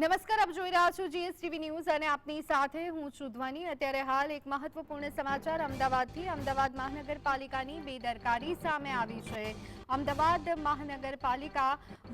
નમસ્કાર, આપ જોઈ રહ્યા છો જીએસટીવી ન્યૂઝ અને આપની સાથે હું છું અત્યારે હાલ એક મહત્વપૂર્ણ સમાચાર અમદાવાદથી. અમદાવાદ મહાનગરપાલિકાની બેદરકારી સામે આવી છે. અમદાવાદ મહાનગરપાલિકા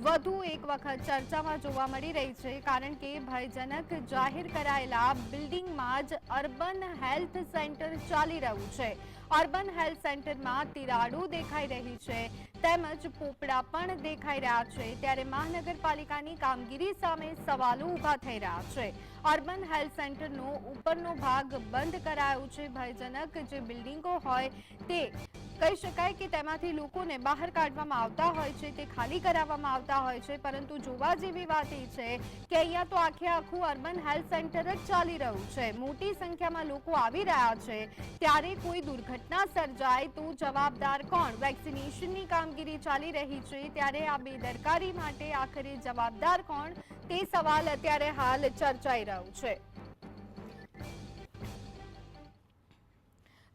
વધુ એક વખત ચર્ચામાં જોવા મળી રહી છે, કારણ કે ભયજનક જાહેર કરાયેલા બિલ્ડિંગમાં જ અર્બન હેલ્થ સેન્ટર ચાલી રહ્યું છે. અર્બન હેલ્થ સેન્ટરમાં તિરાડો દેખાઈ રહી છે. તેમજ પોપડા પણ દેખાઈ રહ્યા છે. ત્યારે મહાનગરપાલિકાની કામગીરી સામે સવાલો ઊભા થઈ રહ્યા છે. અર્બન હેલ્થ સેન્ટરનો ઉપરનો ભાગ બંધ કરાયો છે. ભયજનક જે બિલ્ડિંગો હોય તે કહી શકાય કે તેમાંથી લોકોને બહાર કાઢવામાં આવતા હોય છે, તે ખાલી કરાવવામાં આવતા હોય છે, પરંતુ જોવા જેવી વાત એ છે કે અહીંયા તો આખે આખું અર્બન હેલ્થ સેન્ટર જ ચાલી રહ્યું છે. મોટી સંખ્યામાં લોકો આવી રહ્યા છે. ત્યારે કોઈ દુર્ઘટના સર્જાય તો જવાબદાર કોણ? વેક્સિનેશનની કામગીરી ચાલી રહી છે. ત્યારે આ બેદરકારી માટે આખરે જવાબદાર કોણ? તે સવાલ અત્યારે હાલ ચર્ચાઈ રહ્યું છે.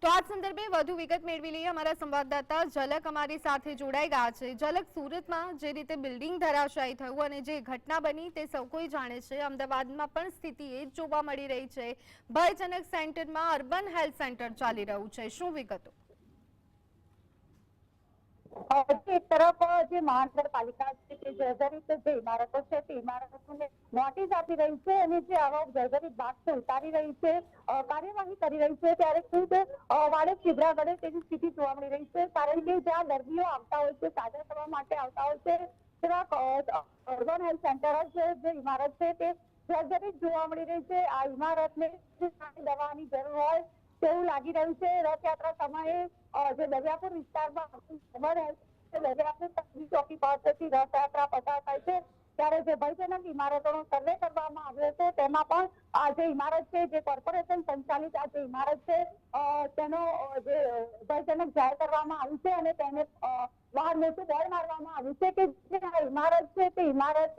તો આ સંદર્ભે વધુ વિગત મેળવી લઈએ. અમારા સંવાદદાતા ઝલક અમારી સાથે જોડાઈ ગયા છે. ઝલક, સુરતમાં જે રીતે બિલ્ડિંગ ધરાશાયી થયું અને જે ઘટના બની તે સૌ કોઈ જાણે છે. અમદાવાદમાં પણ સ્થિતિ એ જ જોવા મળી રહી છે. ભયજનક સેન્ટરમાં અર્બન હેલ્થ સેન્ટર ચાલી રહ્યું છે. શું વિગતો? તરફ જે મહાનગરપાલિકા છે તે જર્જરિત જે ઇમારતો છે, તે ઇમારતોને નોટિસ આપી રહી છે અને જે આવા જર્જરિત ભાગ છે, ઉતારી રહી છે કાર્યવાહી કરી રહી છે. ત્યારે ખુદ વાડે છિદ્રા ગળે તેવી સ્થિતિ જોવા મળી રહી છે. કારણ કે જ્યાં દર્દીઓ આવતા હોય છે, સાજા થવા માટે આવતા હોય છે, તેવા અર્બન હેલ્થ સેન્ટર જે ઇમારત છે તે જર્જરિત જોવા મળી રહી છે. આ ઇમારતને દવાની જરૂર હોય તેવું લાગી રહ્યું છે. રથયાત્રા સમયે જે દરિયાપુર વિસ્તારમાં ખબર છે દરિયાપુર ચોકી પાસેથી રથયાત્રા પસાર થાય છે. ત્યારે જે ભયજનક ઇમારતોનો સર્વે કરવામાં આવ્યો હતો તેમાં પણ આ જે ઇમારત છે, જે કોર્પોરેશન સંચાલિત આ જે ઇમારત છે તેનો જે ભયજનક જાહેર કરવામાં આવ્યું છે અને તેને મોટું બોર્ડ મારવામાં આવ્યું છે કે જે આ ઇમારત છે તે ઇમારત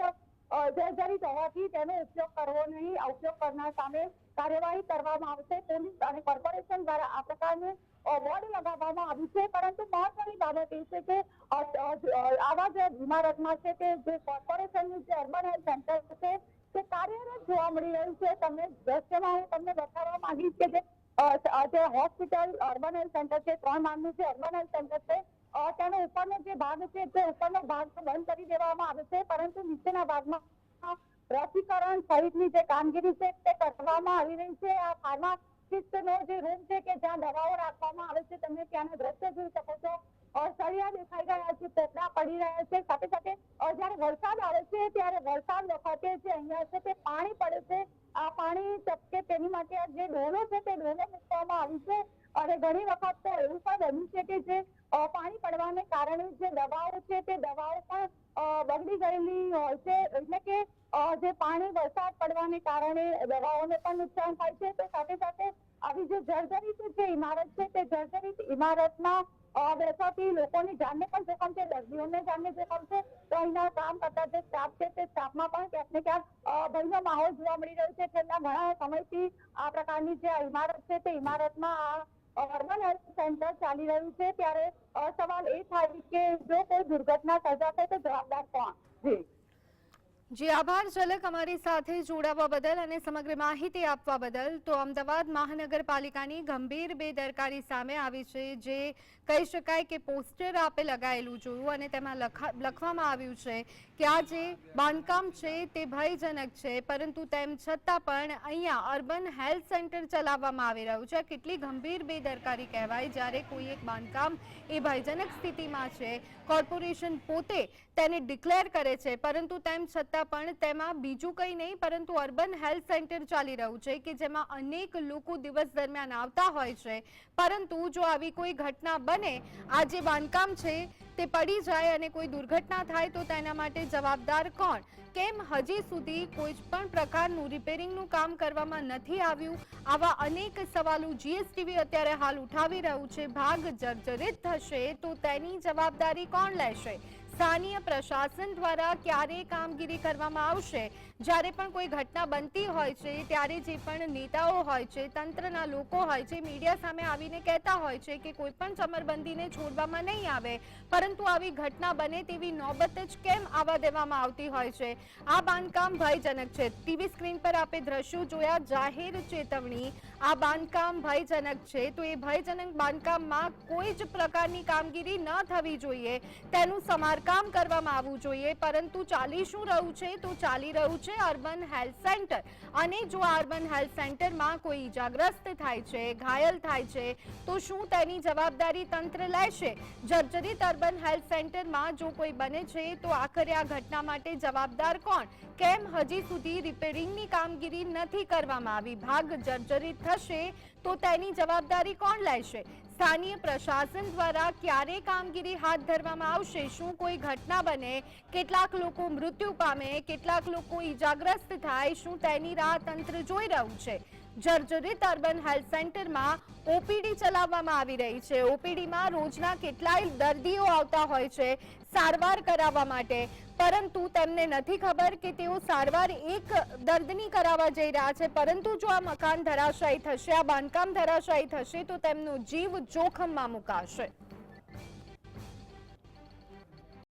જર્જરિત હોવાથી તેનો ઉપયોગ કરવો નહીં ઉપયોગ કરનાર સામે કાર્યવાહી કરવામાં આવશે પોલીસ અને કોર્પોરેશન દ્વારા આ પ્રકારનું બોર્ડ લગાવવામાં આવ્યું છે. પરંતુ મહત્વની બાબત એ છે કે આવા જે ઇમારતમાં છે તે જે કોર્પોરેશનનું જે અર્બન હેલ્થ સેન્ટર છે, તે કાર્યરત જોવા મળી રહ્યું છે. તમને દ્રશ્યમાં હું તમને બતાવવા માંગીશ કે જે હોસ્પિટલ અર્બન હેલ્થ સેન્ટર છે, ત્રણ માળનું જે અર્બન હેલ્થ સેન્ટર છે તેનો ઉપરનો જે ભાગ છે તે ઉપરનો ભાગ બંધ કરી દેવામાં આવે છે, પરંતુ નીચેના ભાગમાં રસીકરણ સહિતની જે કામગીરી છે તે કરવામાં આવી રહી છે. આ ફાર્માસિસ્ટનો જે રૂમ છે કે જ્યાં દવાઓ રાખવામાં આવે છે, તમે ત્યાંના દ્રશ્ય જોઈ શકો છો. સળિયા દેખાઈ રહ્યા છે, પોપડા પડી રહ્યા છે. સાથે સાથે જ્યારે વરસાદ આવે છે, ત્યારે વરસાદ વખતે જે અહીંયા છે તે પાણી પડે છે. આ પાણી ચપકે તેની માટે જે ડોલો છે તે ડોલો મૂકવામાં આવી છે. અને ઘણી વખત તો એવું પણ બન્યું છે કે જે પાણી પડવાને કારણે જે દવાઓ છે તે દવાઓ પણ બગડી ગયેલી હોય છે. એટલે કે જે પાણી વરસાદ પડવાને કારણે દવાઓને પણ નુકસાન થાય છે. તે સાથે સાથે આવી જે જર્જરિત જે ઇમારત છે તે જર્જરિત ઇમારતમાં બેસવાથી લોકોની જાનને પણ જોખમ છે, દર્દીઓને જાનને જોખમ છે. તો અહીંના કામ કરતા જે સ્ટાફ છે તે સ્ટાફમાં પણ ક્યાંક ને ક્યાંક ભયનો માહોલ જોવા મળી રહ્યો છે. છેલ્લા ઘણા સમયથી આ પ્રકારની જે ઇમારત છે તે ઇમારતમાં આ અર્બન હેલ્થ સેન્ટર ચાલી રહ્યું છે ત્યારે સવાલ એ થાય કે જો કોઈ દુર્ઘટના સર્જાશે તો જવાબદાર કોણ? જી. જી, આભાર, ઝલક અમારી સાથે જોડાવા બદલ અને સમગ્ર માહિતી આપવા બદલ. તો અમદાવાદ મહાનગરપાલિકાની ગંભીર બેદરકારી સામે આવી છે, જે કહી શકાય કે પોસ્ટર આપે લગાયેલું જોયું અને તેમાં લખા, લખવામાં આવ્યું છે કે આ જે બાંધકામ છે તે ભયજનક છે, પરંતુ તેમ છતાં પણ અહીંયા અર્બન હેલ્થ સેન્ટર ચલાવવામાં આવી રહ્યું છે. કેટલી ગંભીર બેદરકારી કહેવાય, જ્યારે કોઈ એક બાંધકામ એ ભયજનક સ્થિતિમાં છે. કોર્પોરેશન પોતે તેને ડિક્લેર કરે છે, પરંતુ તેમ છતાં પણ તેમાં બીજું કંઈ નહીં, પરંતુ અર્બન હેલ્થ સેન્ટર ચાલી રહ્યું છે કે જેમાં અનેક લોકો દિવસ દરમિયાન આવતા હોય છે. પરંતુ જો આવી કોઈ ઘટના બને, આ જે બાંધકામ છે તે પડી જાય અને કોઈ દુર્ઘટના થાય, તો તેના માટે જવાબદાર કોણ? કેમ હજી સુધી કોઈ પણ પ્રકારનું રિપેરિંગનું કામ કરવામાં નથી આવ્યું? આવા અનેક સવાલો જીએસટીવી અત્યારે હાલ ઉઠાવી રહ્યું છે. ભાગ જર્જરિત થશે, તો તેની જવાબદારી કોણ લેશે? સ્થાનીય પ્રશાસન દ્વારા ક્યારે કામગીરી કરવામાં આવશે? જ્યારે પણ કોઈ ઘટના બનતી હોય છે, ત્યારે જે પણ નેતાઓ હોય છે, તંત્રના લોકો હોય છે, મીડિયા સામે આવીને કહેતા હોય છે કે કોઈ પણ ચમરબંધીને છોડવામાં નહીં આવે. પરંતુ આવી ઘટના બને તેવી નોબત જ કેમ આવવા દેવામાં આવતી હોય છે? આ બાંધકામ ભયજનક છે. ટીવી સ્ક્રીન પર આપે દ્રશ્યો જોયા જાહેર ચેતવણી આ બાંધકામ ભયજનક છે. તો એ ભયજનક બાંધકામમાં કોઈ જ પ્રકારની કામગીરી ન થવી જોઈએ. તેનું સમારકામ કરવામાં આવવું જોઈએ. પરંતુ ચાલી શું રહ્યું છે? તો ચાલી રહ્યું છે અર્બન હેલ્થ સેન્ટર. અને જો અર્બન હેલ્થ સેન્ટરમાં કોઈ ઇજાગ્રસ્ત થાય છે, ઘાયલ થાય છે, તો શું તેની જવાબદારી તંત્ર લેશે? જર્જરિત અર્બન હેલ્થ સેન્ટરમાં જો કોઈ બને છે, તો આખરે આ ઘટના માટે જવાબદાર કોણ? કેમ હજી સુધી રિપેરિંગની કામગીરી નથી કરવામાં આવી? ભાગ જર્જરિત થશે, તો તેની જવાબદારી કોણ લેશે? સ્થાનીય પ્રશાસન દ્વારા ક્યારે કામગીરી હાથ ધરવામાં આવશે? શું કોઈ ઘટના બને? કેટલાક લોકો મૃત્યુ પામે, કેટલાક લોકો ઈજાગ્રસ્ત થાય, શું તેની રાહ તંત્ર જોઈ રહ્યું છે? જર્જરિત અર્બન હેલ્થ સેન્ટરમાં ઓપીડી ચલાવવામાં આવી રહી છે. ઓપીડીમાં રોજના કેટલાય દર્દીઓ આવતા હોય છે, સારવાર કરાવવા માટે. પરંતુ તેમને નથી ખબર કે તેઓ સારવાર એક દર્દની કરાવવા જઈ રહ્યા છે. પરંતુ જો આ મકાન ધરાશાયી થશે, આ બાંધકામ ધરાશાયી થશે, તો તેમનો જીવ જોખમમાં મુકાશે.